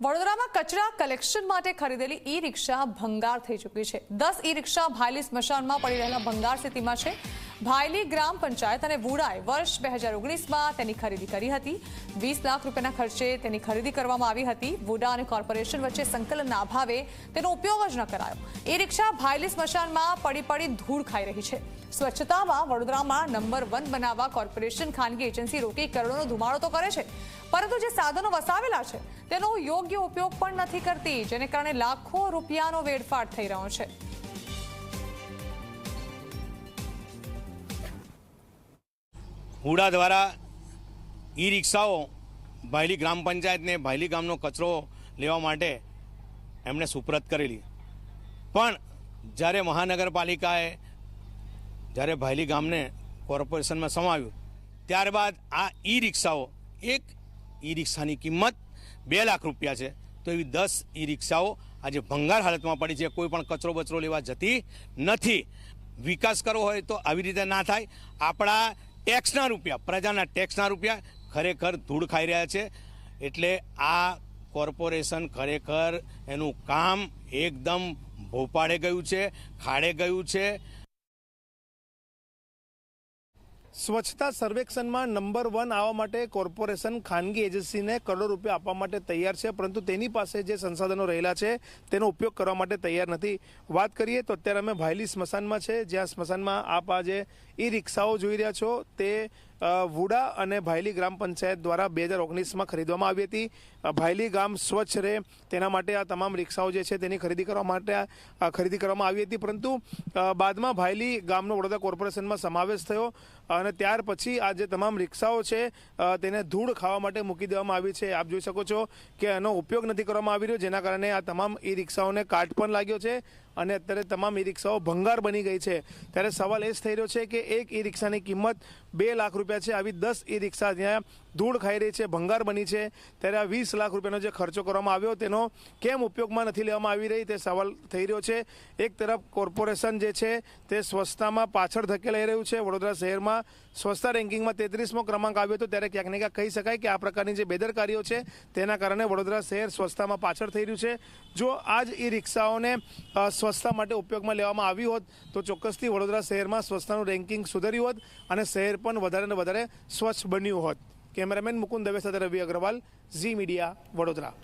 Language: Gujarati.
વડોદરામાં કચરા કલેક્શન માટે ખરીદેલી ઈ રિક્ષા ભંગાર થઈ ચૂકી છે. દસ ઈ રિક્ષા ભાયલી સ્મશાનમાં પડી રહેલા ભંગાર સ્થિતિમાં છે. ભાયલી ગ્રામ પંચાયત અને વુડાએ વર્ષ બે હજાર ઓગણીસમાં તેની ખરીદી કરી હતી. વીસ લાખ રૂપિયાના ખર્ચે તેની ખરીદી કરવામાં આવી હતી. વુડા અને કોર્પોરેશન વચ્ચે સંકલનના અભાવે તેનો ઉપયોગ જ ન કરાયો. એ રિક્ષા ભાયલી સ્મશાનમાં પડી પડી ધૂળ ખાઈ રહી છે. સ્વચ્છતામાં વડોદરામાં નંબર વન બનાવવા કોર્પોરેશન ખાનગી એજન્સી રોકી કરોડોનો ધુમાડો તો કરે છે. પરંતુ જે સાધનો વસાવેલા છે, તેનો યોગ્ય ઉપયોગ પણ નથી કરતી, જેને કારણે લાખો રૂપિયાનો વેડફાટ થઈ રહ્યો છે. હુડા દ્વારા ઈ રિક્ષાઓ ભાયલી ગ્રામ પંચાયતને ભાયલી ગામનો કચરો લેવા માટે એમણે સુપ્રત કરેલી. પણ જ્યારે મહાનગરપાલિકાએ જ્યારે ભાયલી ગામને કોર્પોરેશનમાં સમાવ્યું, ત્યારબાદ આ ઈ રિક્ષાઓ એક ઈ રિક્ષાની કિંમત બે લાખ રૂપિયા છે. તો એવી દસ ઈ રિક્ષાઓ આજે ભંગાર હાલતમાં પડી છે. કોઈ પણ કચરો બચરો લેવા જતી નથી. વિકાસ કરવો હોય તો આવી રીતે ના થાય. આપણા ટેક્સના રૂપિયા, પ્રજાના ટેક્સના રૂપિયા ખરેખર ધૂળ ખાઈ રહ્યા છે. એટલે આ કોર્પોરેશન ખરેખર એનું કામ એકદમ ભોપાળે ગયું છે, ખાડે ગયું છે. સ્વચ્છતા સર્વેક્ષણમાં નંબર વન આવવા માટે કોર્પોરેશન ખાનગી એજન્સીને કરોડો રૂપિયા આપવા માટે તૈયાર છે, પરંતુ તેની પાસે જે સંસાધનો રહેલા છે, તેનો ઉપયોગ કરવા માટે તૈયાર નથી. વાત કરીએ તો અત્યારે અમે ભાયલી સ્મશાનમાં છે, જ્યાં સ્મશાનમાં આપ આજે ઈ રિક્ષાઓ જોઈ રહ્યા છો. તે વુડા અને ભાયલી ગ્રામ પંચાયત દ્વારા બે હજાર ઓગણીસમાં ખરીદવામાં આવી હતી. ભાયલી ગામ સ્વચ્છ રહે તેના માટે આ તમામ રિક્ષાઓ જે છે તેની ખરીદી કરવા માટે ખરીદી કરવામાં આવી હતી. પરંતુ બાદમાં ભાયલી ગામનો વડોદરા કોર્પોરેશનમાં સમાવેશ થયો અને ત્યાર પછી આ જે તમામ રિક્ષાઓ છે તેને ધૂળ ખાવા માટે મૂકી દેવામાં આવી છે. આપ જોઈ શકો છો કે એનો ઉપયોગ નથી કરવામાં આવી રહ્યો, જેના કારણે આ તમામ ઈ રિક્ષાઓને કાટ પણ લાગ્યો છે. અને અત્યારે તમામ ઈ રિક્ષાઓ ભંગાર બની ગઈ છે. ત્યારે સવાલ એ જ થઈ રહ્યો છે કે એક ઈ રિક્ષાની કિંમત બે લાખ રૂપિયા છે. આવી દસ ઈ રિક્ષા ત્યાં ધૂળ ખાઈ રહી છે ભંગાર બની છે ત્યારે આ વીસ લાખ રૂપિયાનો જે ખર્ચો કરવામાં આવ્યો તેનો કેમ ઉપયોગમાં નથી લેવામાં આવી રહી તે સવાલ થઈ રહ્યો છે. એક તરફ કોર્પોરેશન જે છે તે સ્વચ્છતામાં પાછળ ધકેલાઈ રહ્યું છે. વડોદરા શહેરમાં સ્વચ્છતા રેન્કિંગમાં તેત્રીસમો ક્રમાંક આવ્યો હતો. ત્યારે ક્યાંક ને ક્યાંક કહી શકાય કે આ પ્રકારની જે બેદરકારીઓ છે તેના કારણે વડોદરા શહેર સ્વચ્છતામાં પાછળ થઈ રહ્યું છે. જો આ જ ઈ રિક્ષાઓને અ, સ્વચ્છતા માટે ઉપયોગમાં લેવામાં આવી હોત તો ચોક્કસથી વડોદરા શહેરમાં સ્વચ્છતાનું રેન્કિંગ સુધર્યું હોત અને શહેર પણ વધારે ને વધારે સ્વચ્છ બન્યું હોત. કેમેરામેન મુકુંદ દવે સાથે રવિ અગ્રવાલ, ઝી મીડિયા, વડોદરા.